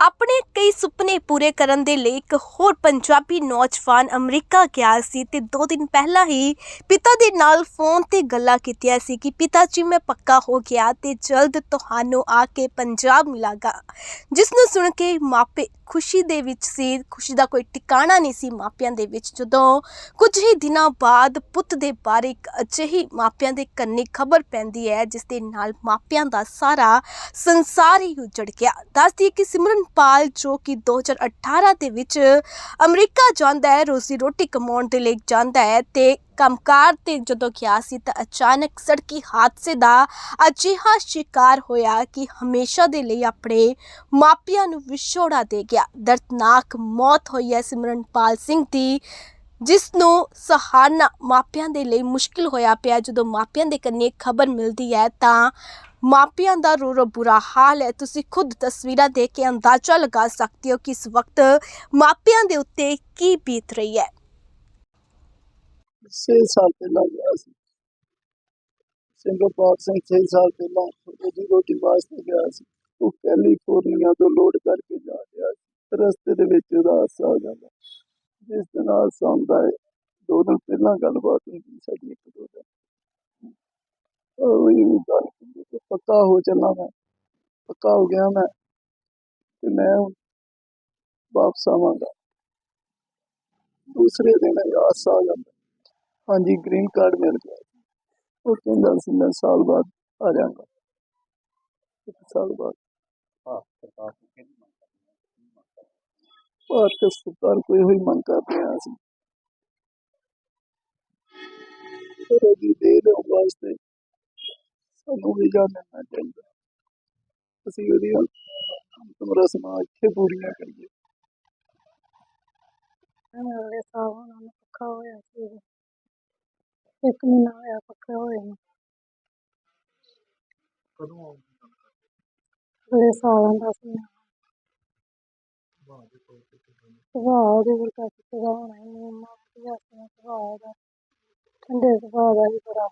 ਆਪਣੇ ਕਈ ਸੁਪਨੇ ਪੂਰੇ ਕਰਨ ਦੇ ਲਈ ਇੱਕ ਹੋਰ ਪੰਜਾਬੀ ਨੌਜਵਾਨ ਅਮਰੀਕਾ ਗਿਆ ਸੀ ਤੇ ਦੋ ਦਿਨ ਪਹਿਲਾਂ ਹੀ ਪਿਤਾ ਦੇ ਨਾਲ ਫੋਨ ਤੇ ਗੱਲਾਂ ਕੀਤੀਆਂ ਸੀ ਕਿ ਪਿਤਾ ਜੀ, ਮੈਂ ਪੱਕਾ ਹੋ ਗਿਆ ਤੇ ਜਲਦ ਤੁਹਾਨੂੰ ਆ ਕੇ ਪੰਜਾਬ ਮਿਲਾਂਗਾ। ਜਿਸ ਨੂੰ ਸੁਣ ਕੇ ਮਾਪੇ ਖੁਸ਼ੀ ਦੇ ਵਿੱਚ ਸੀ। ਖੁਸ਼ੀ ਦਾ ਕੋਈ ਟਿਕਾਣਾ ਨਹੀਂ ਸੀ ਮਾਪਿਆਂ ਦੇ ਵਿੱਚ। ਜਦੋਂ ਕੁਝ ਹੀ ਦਿਨਾਂ ਬਾਅਦ ਪੁੱਤ ਦੇ ਬਾਰੇ ਇੱਕ ਅਜਿਹੀ ਮਾਪਿਆਂ ਦੇ ਕੰਨੀ ਖਬਰ ਪੈਂਦੀ ਹੈ, ਜਿਸ ਦੇ ਨਾਲ ਮਾਪਿਆਂ ਦਾ ਸਾਰਾ ਸੰਸਾਰ ਹੀ ਉਜੜ ਗਿਆ। ਦੱਸਦੀ ਕਿ ਸਿਮਰਨ ਸਿਮਰਨਪਾਲ ਜੋ ਕਿ 2018 ਦੇ ਵਿੱਚ ਅਮਰੀਕਾ ਜਾਂਦਾ ਹੈ, ਰੋਜ਼ੀ ਰੋਟੀ ਕਮਾਉਣ ਦੇ ਲਈ ਜਾਂਦਾ ਹੈ ਤੇ ਕੰਮਕਾਰ ਤੇ ਜਦੋਂ ਗਿਆ ਸੀ ਤਾਂ ਅਚਾਨਕ ਸੜਕੀ ਹਾਦਸੇ ਦਾ ਅਜਿਹਾ ਸ਼ਿਕਾਰ ਹੋਇਆ ਕਿ ਹਮੇਸ਼ਾ ਦੇ ਲਈ ਆਪਣੇ ਮਾਪਿਆਂ ਨੂੰ ਵਿਛੋੜਾ ਦੇ ਗਿਆ। ਦਰਦਨਾਕ ਮੌਤ ਹੋਈ ਹੈ ਸਿਮਰਨਪਾਲ ਸਿੰਘ ਦੀ, ਜਿਸ ਨੂੰ ਸਹਾਰਨਾ ਮਾਪਿਆਂ ਦੇ ਲਈ ਮੁਸ਼ਕਿਲ ਹੋਇਆ ਪਿਆ। ਜਦੋਂ ਮਾਪਿਆਂ ਦੇ ਕੰਨੇ ਖਬਰ ਮਿਲਦੀ ਹੈ ਤਾਂ ਮਾਪਿਆਂ ਦਾ ਰੋ ਰੋ ਬੁਰਾ ਹਾਲ ਹੈ। ਤੁਸੀਂ ਖੁਦ ਤਸਵੀਰਾਂ ਦੇਖ ਕੇ ਅੰਦਾਜ਼ਾ ਲਗਾ ਸਕਦੇ ਹੋ ਕਿ ਇਸ ਵਕਤ ਮਾਪਿਆਂ ਦੇ ਉੱਤੇ ਕੀ ਬੀਤ ਰਹੀ ਹੈ। ਛੇ ਸਾਲ ਪਹਿਲਾਂ ਗਿਆ ਸੀ। ਸਿੰਗਾਪੁਰ ਸਿੰਘ ਛੇ ਸਾਲ ਪਹਿਲਾਂ ਰੋਜੀ ਰੋਟੀ ਵਾਸਤੇ ਗਿਆ ਸੀ। ਉਹ ਕੈਲੀਫੋਰਨੀਆ ਤੋਂ ਲੋਡ ਕਰਕੇ ਜਾ ਰਿਹਾ ਸੀ। ਰਸਤੇ ਦੇ ਵਿੱਚ ਉਹਦਾ ਹਾਦਸਾ ਹੋ ਜਾਂਦਾ। ਜਿਸ ਦੇ ਨਾਲ ਹੁੰਦਾ ਹੈ ਦੋ ਦਿਨ ਪਹਿਲਾਂ ਗੱਲਬਾਤ ਹੁੰਦੀ ਸਾਡੀ ਇੱਕ ਦੋ ਦਿਨ। ਉਹ ਵੀ ਗੱਲ ਕੀਤੀ ਕਿ ਪੱਕਾ ਹੋ ਚੱਲਾਂ ਮੈਂ ਪੱਕਾ ਹੋ ਗਿਆ ਮੈਂ ਤੇ ਮੈਂ ਹੁਣ ਵਾਪਸ ਆਵਾਂਗਾ ਦੂਸਰੇ ਦਿਨ ਇਹ ਹਾਦਸਾ ਹੋ ਜਾਂਦਾ ਹਾਂਜੀ ਗ੍ਰੀਨ ਕਾਰਡ ਮਿਲ ਗਿਆ ਉਹ ਕਹਿੰਦਾ ਸੀ ਮੈਂ ਸਾਲ ਬਾਅਦ ਆ ਜਾਵਾਂਗਾ ਇੱਕ ਸਾਲ ਬਾਅਦ ਭਾਰਤ ਸਰਕਾਰ ਕੋਈ ਹੋਈ ਮੰਗ ਕਰ ਰਿਹਾ ਸੀ ਪਰ ਉਹਦੀ ਦੇ ਦੇ ਵਾਸਤੇ ਸਾਨੂੰ ਵੀਜ਼ਾ ਮਿਲਣਾ ਚਾਹੀਦਾ ਅਸੀਂ ਉਹਦੀਆਂ ਅੰਤਮ ਰਸਮਾਂ ਇੱਥੇ ਪੂਰੀਆਂ ਕਰੀਏ। ਮੇਰੇ ਸਾਹ ਨਾਲ ਪੱਕਾ ਹੋਇਆ ਸੀ। ਉਦੋਂ। ਇੱਕ ਮਹੀਨਾ ਹੋਇਆ ਪੱਕਾ ਹੋਏ ਨੂੰ। ਕਦੋਂ ਬੜੇ ਸਾਲਾਂ ਦਾ ਸੀ। ਮੈਂ। ਸੁਭਾਅ ਉਹਦੇ ਕੋਲ ਕਾਫੀ ਸੁਭਾਅ ਹੋਣਾ ਹੀ ਨਹੀਂ। ਇੰਨਾ ਵਧੀਆ ਸੀ ਸੁਭਾਅ ਉਹਦਾ ਠੰਡੇ ਸੁਭਾਅ ਦਾ ਹੀ ਬੜਾ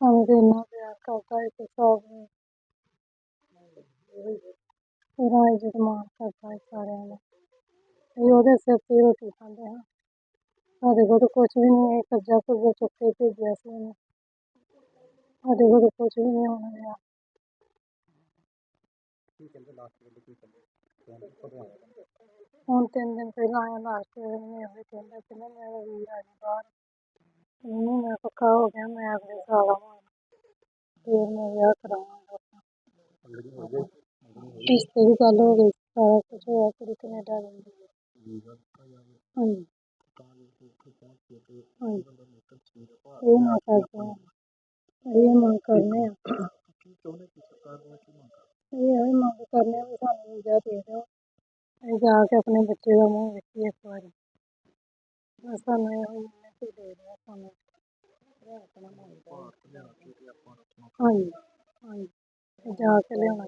ਸਾਨੂੰ ਤੇ ਇੰਨਾ ਪਿਆਰ ਕਰਦਾ ਹੈ ਕਿ ਸਭ ਨੂੰ ਪੂਰਾ ਇੱਜ਼ਤ ਮਾਣ ਕਰਦਾ ਹੈ ਸਾਰਿਆਂ ਦਾ ਅਸੀਂ ਉਹਦੇ ਸਿਰ ਤੇ ਰੋਟੀ ਖਾਂਦੇ ਹਾਂ ਸਾਡੇ ਕੋਲ ਤਾਂ ਵੀ ਨਹੀਂ ਹੈ ਕਰਜ਼ਾ ਕੁਰਜ਼ਾ ਚੁੱਕ ਕੇ ਭੇਜਿਆ ਸੀ ਉਹਨੇ ਸਾਡੇ ਕੋਲ ਤਾਂ ਵੀ ਨਹੀਂ ਹੋਣਾ ਰਿਹਾ ਹੁਣ ਤਿੰਨ ਦਿਨ ਪਹਿਲਾਂ ਆਇਆ ਲਾਸਟ ਵੇਲੇ ਮੈਨੂੰ ਇਹੋ ਹੀ ਕਹਿੰਦਾ ਕਿ ਨਾ ਮੇਰਾ ਵੀਰ ਆ ਜੀ ਬਾਹਰ ਉਹਨੂੰ ਮੈਂ ਪੱਕਾ ਹੋ ਗਿਆ ਮੈਂ ਅਗਲੇ ਸਾਲ ਆਵਾਂਗਾ ਫਿਰ ਮੈਂ ਵਿਆਹ ਕਰਾਵਾਂਗਾ ਆਪਣਾ ਰਿਸ਼ਤੇ ਦੀ ਗੱਲ ਹੋ ਗਈ ਸਾਰਾ ਕੁਝ ਹੋਇਆ ਕੁੜੀ ਕੈਨੇਡਾ ਗਈ ਹਾਂਜੀ ਹਾਂਜੀ ਇਹ ਮੈਂ ਕਰਦੇ ਹਾਂ ਇਹ ਮੰਗ ਕਰਨੇ ਆ ਇਹ ਹੈ ਮੰਗ ਕਰਨੇ ਆ ਵੀ ਸਾਨੂੰ ਵੀਜ਼ਾ ਦੇ ਦਿਓ ਅਸੀਂ ਜਾ ਕੇ ਆਪਣੇ ਬੱਚੇ ਦਾ ਮੂੰਹ ਵੇਖੀਏ ਇੱਕ ਵਾਰੀ ਬਸ ਸਾਨੂੰ ਇਹੋ ਹੀ ਹੈ ਕਿ ਦੇ ਦਿਓ ਸਾਨੂੰ। ਹਾਂਜੀ ਹਾਂਜੀ। ਤੇ ਜਾ ਕੇ ਲਿਆਉਣਾ